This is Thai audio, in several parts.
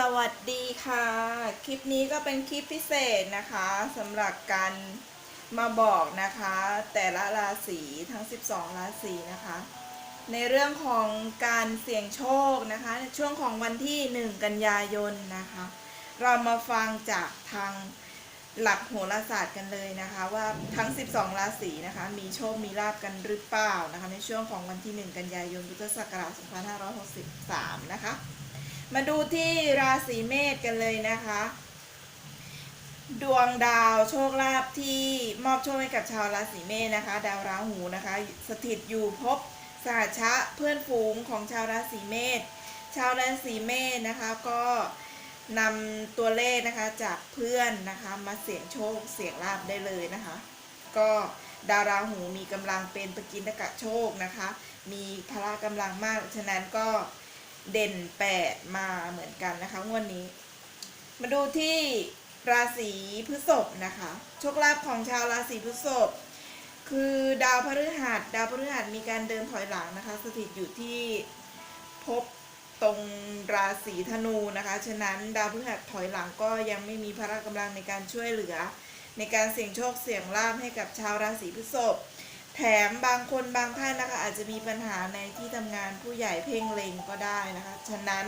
สวัสดีค่ะ คลิปนี้ก็เป็นคลิปพิเศษนะคะสำหรับการมาบอกนะคะ แต่ละราศีทั้ง 12 ราศีนะคะ ในเรื่องของการเสี่ยงโชคนะคะในช่วงของวันที่ 1 กันยายนนะคะ เรามาฟังจากทางหลักโหราศาสตร์กันเลยนะคะ ว่าทั้ง 12 ราศีนะคะ มีโชคมีลาบกันหรือเปล่านะคะ ในช่วงของวันที่ 1 กันยายนพุทธศักราช2563 นะคะ มาดูที่ราศีเมษกันเลยนะคะ ดวงดาวโชคลาภที่มอบโชคให้กับชาวราศีเมษนะคะ ดาวราหูนะคะ สถิตอยู่ภพสหชะเพื่อนฝูงของชาวราศีเมษชาวราศีเมษนะคะก็นำตัวเลขนะคะจากเพื่อนนะคะมาเสี่ยงโชคเสี่ยงลาบได้เลยนะคะ ก็ดาวราหูมีกำลังเป็นปกินตะกะโชคนะคะ มีพละกำลังมากฉะนั้นก็ เด่นแปดมาเหมือนกันนะคะงวดนี้ มาดูที่ราศีพฤษภนะคะโชคลาภของชาวราศีพฤษภคือดาวพฤหัสดาวพฤหัสมีการเดินถอยหลังนะคะ สถิตอยู่ที่ภพตรงราศีธนูนะคะ ฉะนั้นดาวพฤหัสถอยหลังก็ยังไม่มีพละกำลังในการช่วยเหลือ ในการเสี่ยงโชคเสี่ยงลาภให้กับชาวราศีพฤษภ แถมบางคนบางท่านนะคะ อาจจะมีปัญหาในที่ทำงานผู้ใหญ่เพ่งเล็งก็ได้นะคะ ฉะนั้น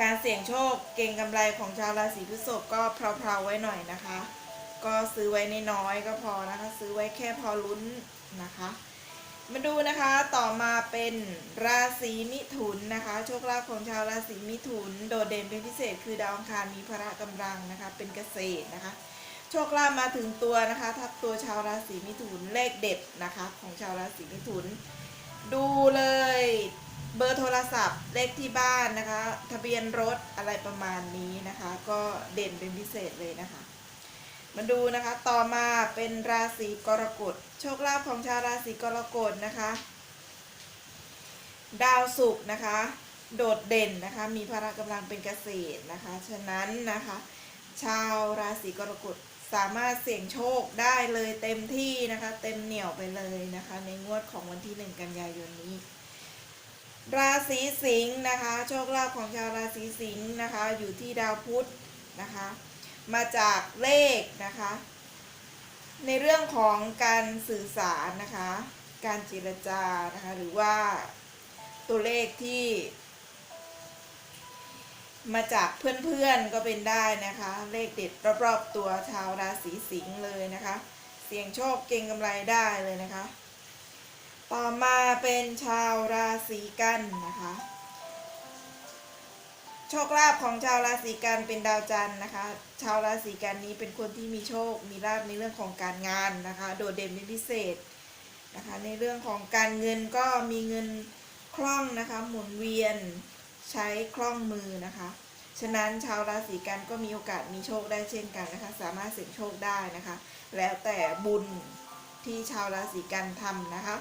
การเสี่ยงโชคเก่งกำไรของชาวราศีพฤษภก็เพลาๆไว้หน่อยนะคะ ก็ซื้อไว้ในน้อยก็พอนะคะ ซื้อไว้แค่พอลุ้นนะคะ มาดูนะคะต่อมาเป็นราศีมิถุนนะคะ โชคลาภของชาวราศีมิถุน โดดเด่นเป็นพิเศษคือดาวอังคารมีพละกำลังนะคะ เป็นเกษตรนะคะ ชคลาภมาถึงตัวนะคะทับตัวชาวราศีมิถุนเลขเด็ดนะคะของชาวราศีมิถุน ดูเลยเบอร์โทรศัพท์เลขที่บ้านนะคะ ทะเบียนรถอะไรประมาณนี้นะคะ ก็เด่นเป็นพิเศษเลยนะคะ มาดูนะคะต่อมาเป็นราศีกรกฎโชคลาภของชาวราศีกรกฎนะคะ ดาวศุกร์นะคะ โดดเด่นนะคะ มีพละกำลังเป็นเกษตรนะคะ ฉะนั้นนะคะ ชาวราศีกรกฎ สามารถเสี่ยงโชคได้เลยเต็มที่นะคะ เต็มเหนี่ยวไปเลยนะคะ ในงวดของวันที่หนึ่งกันยายนนี้ ราศีสิงห์นะคะ โชคลาภของชาวราศีสิงห์นะคะ อยู่ที่ดาวพุธนะคะ มาจากเลขนะคะ ในเรื่องของการสื่อสารนะคะ การเจรจานะคะ หรือว่าตัวเลขที่ มาจากเพื่อนๆก็เป็นได้นะคะ เลขเด็ดรอบๆตัวชาวราศีสิงห์เลยนะคะ เสี่ยงโชคเก่งกำไรได้เลยนะคะ ต่อมาเป็นชาวราศีกันนะคะโชคลาภของชาวราศีกันเป็นดาวจันทร์นะคะ ชาวราศีกันนี้เป็นคนที่มีโชค มีลาภในเรื่องของการงานนะคะ โดดเด่นเป็นพิเศษนะคะ ในเรื่องของการเงินก็มีเงินคล่องนะคะ หมุนเวียน ใช้คล่องมือนะคะ ฉะนั้นชาวราศีกันก็มีโอกาสมีโชคได้เช่นกันนะคะ สามารถเสี่ยงโชคได้นะคะ แล้วแต่บุญที่ชาวราศีกันทำนะคะ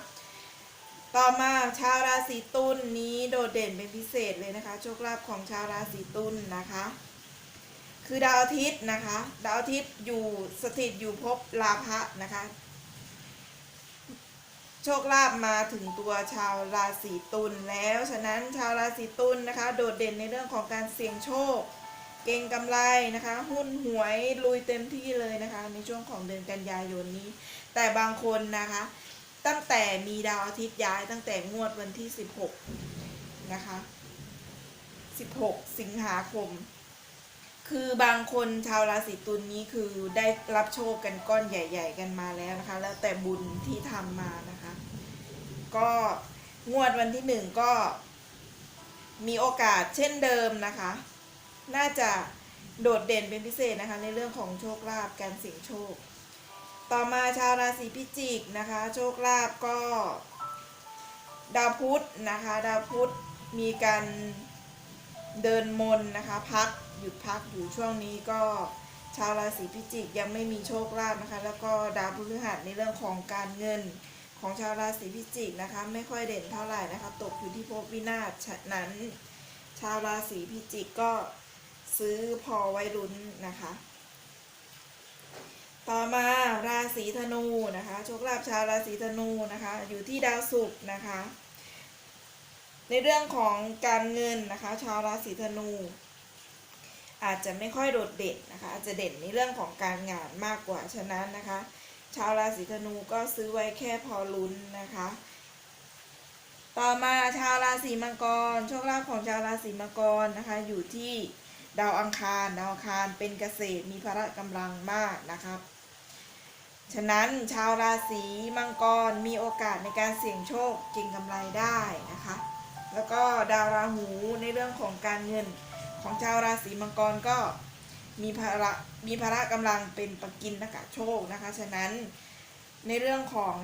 ต่อมาชาวราศีตุลนี้โดดเด่นเป็นพิเศษเลยนะคะ โชคลาภของชาวราศีตุลนะคะ คือดาวอาทิตย์นะคะ ดาวอาทิตย์อยู่สถิตอยู่ภพลาภะนะคะ โชคลาภมาถึงตัวชาวราศีตุลแล้วฉะนั้นชาวราศีตุลนะคะ โดดเด่นในเรื่องของการเสี่ยงโชค เก่งกำไรนะคะ หุ้นหวยลุยเต็มที่เลยนะคะ ในช่วงของเดือนกันยายนนี้ แต่บางคนนะคะ ตั้งแต่มีดาวอาทิตย์ย้ายตั้งแต่งวดวันที่ 16 นะคะ 16 สิงหาคม คือบางคนชาวราศีตุลนี้คือได้รับโชคกันก้อนใหญ่ ๆ กันมาแล้วนะคะ แล้วแต่บุญที่ทำมานะคะ ก็งวดวันที่หนึ่งก็มีโอกาสเช่นเดิมนะคะ น่าจะโดดเด่นเป็นพิเศษนะคะในเรื่องของโชคลาภการเสี่ยงโชค ต่อมาชาวราศีพิจิกนะคะ โชคลาภก็ ดาวพุธนะคะ ดาวพุธมีการเดินมน์นะคะ พักหยุดพักอยู่ช่วงนี้ก็ชาวราศีพิจิกยังไม่มีโชคลาภนะคะ แล้วก็ดาวพฤหัสในเรื่องของการเงิน ของชาวราศีพิจิกนะคะ ไม่ค่อยเด่นเท่าไหร่นะคะ ตกอยู่ที่ภพวินาศฉะนั้น ชาวราศีพิจิกก็ซื้อพอไว้ลุ้นนะคะ ต่อมาราศีธนูนะคะโชคลาภชาวราศีธนูนะคะ อยู่ที่ดาวศุกร์นะคะ ในเรื่องของการเงินนะคะ ชาวราศีธนูอาจจะไม่ค่อยโดดเด่นนะคะอาจจะเด่นในเรื่องของการงานมากกว่าฉะนั้นนะคะ ชาวราศีธนูก็ซื้อไว้แค่พอลุ้นนะคะ ต่อมาชาวราศีมังกร โชคลาภของชาวราศีมังกรนะคะ อยู่ที่ดาวอังคารดาวอังคารเป็นเกษตรมีพละกำลังมากนะครับ ฉะนั้นชาวราศีมังกรมีโอกาสในการเสี่ยงโชคเก่งกำไรได้นะคะ แล้วก็ดาวราหูในเรื่องของการเงินของชาวราศีมังกรก็ มีพละมีพละกำลังเป็นปกินนกะโชคนะคะ ฉะนั้นในเรื่องของ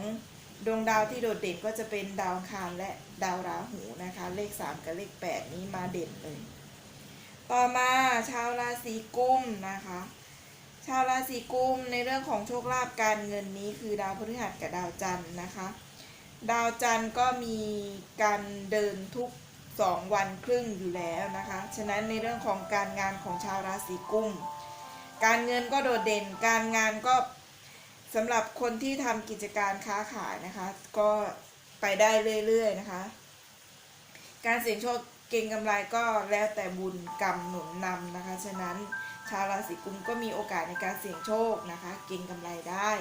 ดวงดาวที่โดดเด่นก็จะเป็นดาวคารและดาวราหูนะคะ เลข 3 กับเลข 8 นี้มาเด่นเลย ต่อมาชาวราศีกุมนะคะ ชาวราศีกุมในเรื่องของโชคลาภการเงินนี้คือดาวพฤหัสกับดาวจันทร์นะคะ ดาวจันทร์ก็มีการเดินทุก 2 วันครึ่งอยู่แล้วนะคะ ฉะนั้นในเรื่องของการงานของชาวราศีกุม การเงินก็โดดเด่น การงานก็สำหรับคนที่ทำกิจการค้าขายนะคะ ก็ไปได้เรื่อยๆนะคะ การเสี่ยงโชคเก่งกำไรก็แล้วแต่บุญกรรมหนุนนำนะคะ ฉะนั้นชาวราศีกุมก็มีโอกาสในการเสี่ยงโชคนะคะ เก่งกำไรได้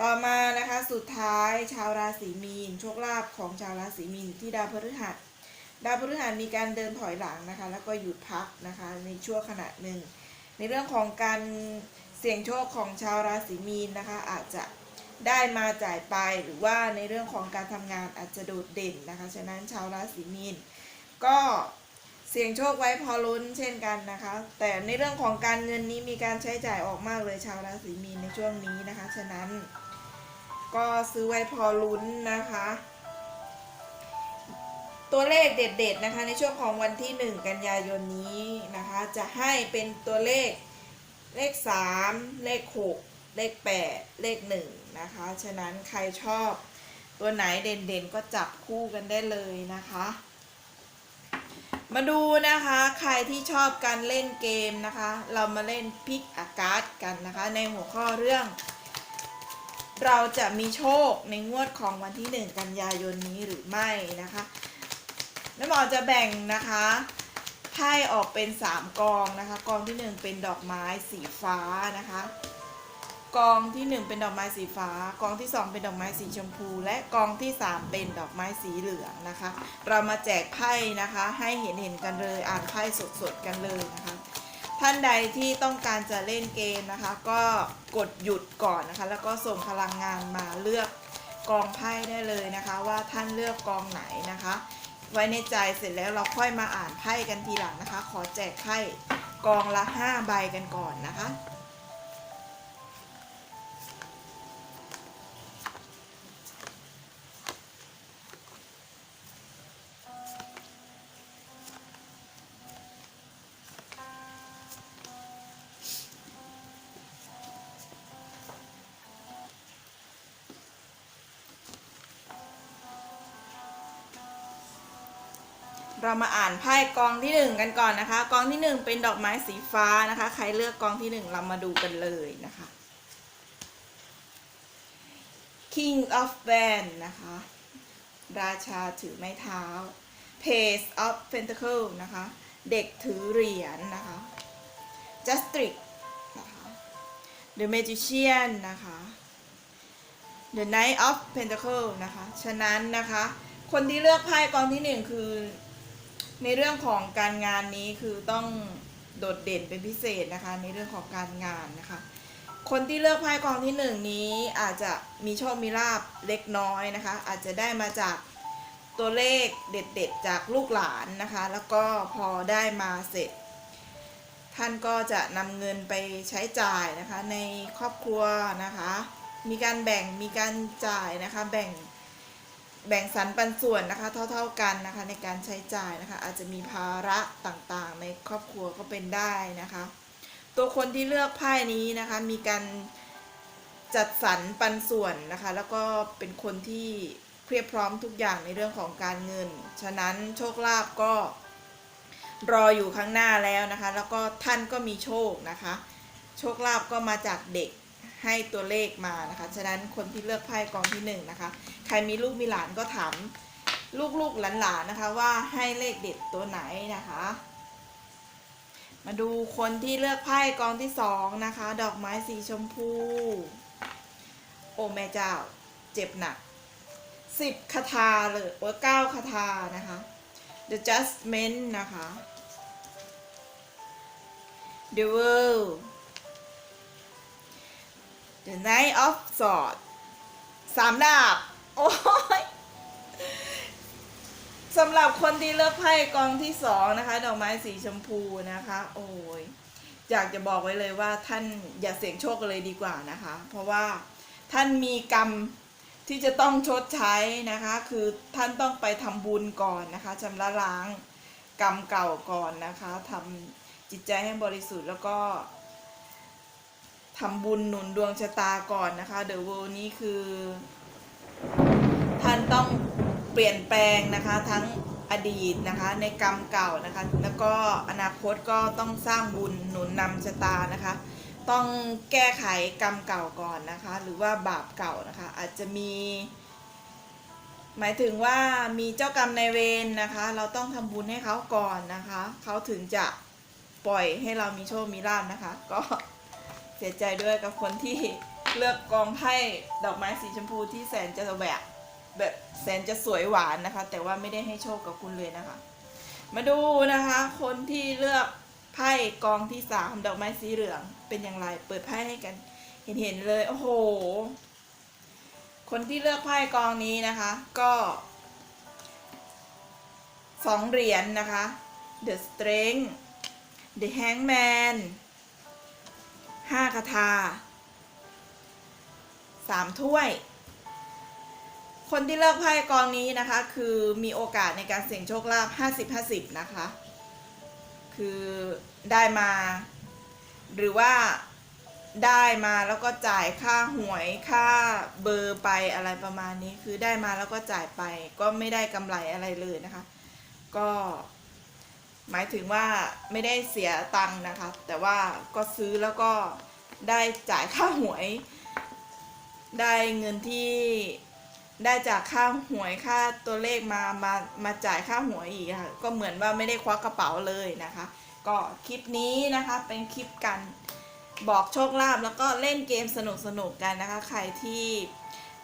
ต่อมานะคะสุดท้ายชาวราศีมีน โชคลาภของชาวราศีมีนที่ดาวพฤหัส ดาวพฤหัสมีการเดินถอยหลังนะคะ แล้วก็หยุดพักนะคะในช่วงขณะหนึ่ง ในเรื่องของการเสี่ยงโชคของชาวราศีมีนนะคะ อาจจะได้มาจ่ายไปหรือว่าในเรื่องของการทำงานอาจจะโดดเด่นนะคะ ฉะนั้นชาวราศีมีนก็เสี่ยงโชคไว้พอลุ้นเช่นกันนะคะ แต่ในเรื่องของการเงินนี้มีการใช้จ่ายออกมากเลยชาวราศีมีนในช่วงนี้นะคะ ฉะนั้น ก็ซื้อไว้พอลุ้นนะคะ ตัวเลขเด็ดๆนะคะในช่วงของวันที่ 1 กันยายนนี้นะคะ จะให้เป็นตัวเลขเลข 3 เลข 6 เลข 8 เลข1นะคะฉะนั้นใครชอบตัวไหนเด่นๆก็จับคู่กันได้เลยนะคะมาดูนะคะใครที่ชอบการเล่นเกมนะคะ เรามาเล่นพิกอากาศกันนะคะ ในหัวข้อเรื่อง เราจะมีโชคในงวดของวันที่ 1 กันยายนนี้หรือไม่นะคะ หมอจะแบ่งนะคะไพ่ออกเป็น3กองนะคะ กองที่1เป็นดอกไม้สีฟ้านะคะ กองที่1เป็นดอกไม้สีฟ้า กองที่2เป็นดอกไม้สีชมพู และกองที่3เป็นดอกไม้สีเหลืองนะคะ เรามาแจกไพ่นะคะ ให้เห็นเห็นๆกันเลย อ่านไพ่สดๆกันเลยนะคะ ท่านใดที่ต้องการจะเล่นเกมนะคะ ก็กดหยุดก่อนนะคะ แล้วก็ส่งพลังงานมาเลือกกองไพ่ได้เลยนะคะ ว่าท่านเลือกกองไหนนะคะ ไว้ในใจเสร็จแล้วเราค่อยมาอ่านไพ่กันทีหลังนะคะ ขอแจกไพ่กองละ 5 ใบกันก่อนนะคะ เรามาอ่านไพ่กองที่หนึ่งกันก่อนนะคะ กองที่หนึ่งเป็นดอกไม้สีฟ้านะคะ ใครเลือกกองที่หนึ่งเรามาดูกันเลยนะคะ King of Wands นะคะ ราชาถือไม้เท้า Page of Pentacle นะคะ เด็กถือเหรียญนะคะ Justice นะคะ The Magician นะคะ The Knight of Pentacle นะคะ ฉะนั้นนะคะ คนที่เลือกไพ่กองที่หนึ่งคือ ในเรื่องของการงานนี้คือต้องโดดเด่นเป็นพิเศษนะคะ ในเรื่องของการงานนะคะ คนที่เลือกไพ่กองที่หนึ่งนี้อาจจะมีโชคมีลาบเล็กน้อยนะคะ อาจจะได้มาจากตัวเลขเด็ดๆ จากลูกหลานนะคะ แล้วก็พอได้มาเสร็จ ท่านก็จะนำเงินไปใช้จ่ายนะคะ ในครอบครัวนะคะ มีการแบ่งมีการจ่ายนะคะ แบ่ง แบ่งสรรปันส่วนนะคะเท่าๆกันนะคะในการใช้จ่ายนะคะอาจจะมีภาระต่างๆ ในครอบครัวก็เป็นได้นะคะ ตัวคนที่เลือกไพ่นี้นะคะมีการจัดสรรปันส่วนนะคะ แล้วก็เป็นคนที่เพียบพร้อมทุกอย่างในเรื่องของการเงิน ฉะนั้นโชคลาภก็รออยู่ข้างหน้าแล้วนะคะ แล้วก็ท่านก็มีโชคนะคะ โชคลาภก็มาจากเด็ก ให้ตัวเลขมานะคะ ฉะนั้นคนที่เลือกไพ่กองที่หนึ่งนะคะ ใครมีลูกมีหลานก็ถามลูกๆหลานๆนะคะว่าให้เลขเด็ดตัวไหนนะคะ มาดูคนที่เลือกไพ่กองที่สองนะคะ ดอกไม้สีชมพู โอ้แม่เจ้า เจ็บหนักสิบคาถาเลยโอ้เก้าคาถานะคะ The Judgment นะคะ The World The Knight of Swords สามดาบ โอ้ยสำหรับคนที่เลือกไพ่กองที่สองนะคะ ดอกไม้สีชมพูนะคะ โอ้ยอยากจะบอกไว้เลยว่าท่านอย่าเสี่ยงโชคเลยดีกว่านะคะ เพราะว่าท่านมีกรรมที่จะต้องชดใช้นะคะ คือท่านต้องไปทำบุญก่อนนะคะชำระล้างกรรมเก่าก่อนนะคะทำจิตใจให้บริสุทธิ์แล้วก็ ทำบุญหนุนดวงชะตาก่อนนะคะเดอะเวลนี้คือ ท่านต้องเปลี่ยนแปลงนะคะทั้งอดีตนะคะในกรรมเก่านะคะ แล้วก็อนาคตก็ต้องสร้างบุญหนุนนำชะตานะคะ ต้องแก้ไขกรรมเก่าก่อนนะคะ หรือว่าบาปเก่านะคะ อาจจะมี หมายถึงว่ามีเจ้ากรรมในเวรนะคะ เราต้องทำบุญให้เขาก่อนนะคะ เขาถึงจะปล่อยให้เรามีโชคมีลาภนะคะ ก็ เสียใจด้วยกับคนที่เลือกกองไพ่ดอกไม้สีชมพูที่แสนจะแหวกแบบแสนจะสวยหวานนะคะ แต่ว่าไม่ได้ให้โชคกับคุณเลยนะคะ มาดูนะคะ คนที่เลือกไพ่กองที่สามดอกไม้สีเหลืองเป็นอย่างไร เปิดไพ่ให้กัน เห็นเห็นเลย โอ้โห คนที่เลือกไพ่กองนี้นะคะ ก็สองเหรียญนนะคะ The Strength The Hangman ห้าคาถาสามถ้วย คนที่เลือกไพ่กองนี้นะคะ คือมีโอกาสในการเสี่ยงโชคลาภ50-50 นะคะ คือได้มา หรือว่าได้มาแล้วก็จ่ายค่าหวยค่าเบอร์ไปอะไรประมาณนี้ คือได้มาแล้วก็จ่ายไป ก็ไม่ได้กำไรอะไรเลยนะคะ ก็ หมายถึงว่าไม่ได้เสียตังค์นะคะ แต่ว่าก็ซื้อแล้วก็ได้จ่ายค่าหวย ได้เงินที่ได้จากค่าหวยค่าตัวเลขมามามาจ่ายค่าหวยอีกค่ะก็เหมือนว่าไม่ได้ควักกระเป๋าเลยนะคะ ก็คลิปนี้นะคะเป็นคลิปกันบอกโชคลาภแล้วก็เล่นเกมสนุกสนุกกันนะคะ ใครที่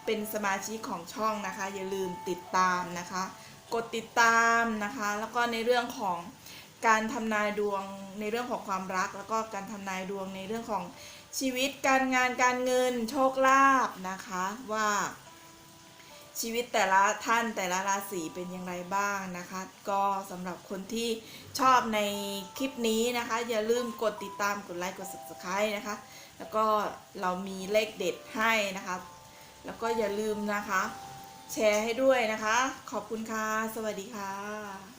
เป็นสมาชิกของช่องนะคะ อย่าลืมติดตามนะคะ กดติดตามนะคะ แล้วก็ในเรื่องของ การทำนายดวงในเรื่องของความรัก แล้วก็การทำนายดวงในเรื่องของชีวิตการงานการเงินโชคลาภนะคะว่า ชีวิตแต่ละท่านแต่ละราศีเป็นอย่างไรบ้างนะคะ ก็สำหรับคนที่ชอบในคลิปนี้นะคะ อย่าลืมกดติดตามกดไลค์กด subscribe นะคะ แล้วก็เรามีเลขเด็ดให้นะคะ แล้วก็อย่าลืมนะคะ แชร์ให้ด้วยนะคะ ขอบคุณค่ะ สวัสดีค่ะ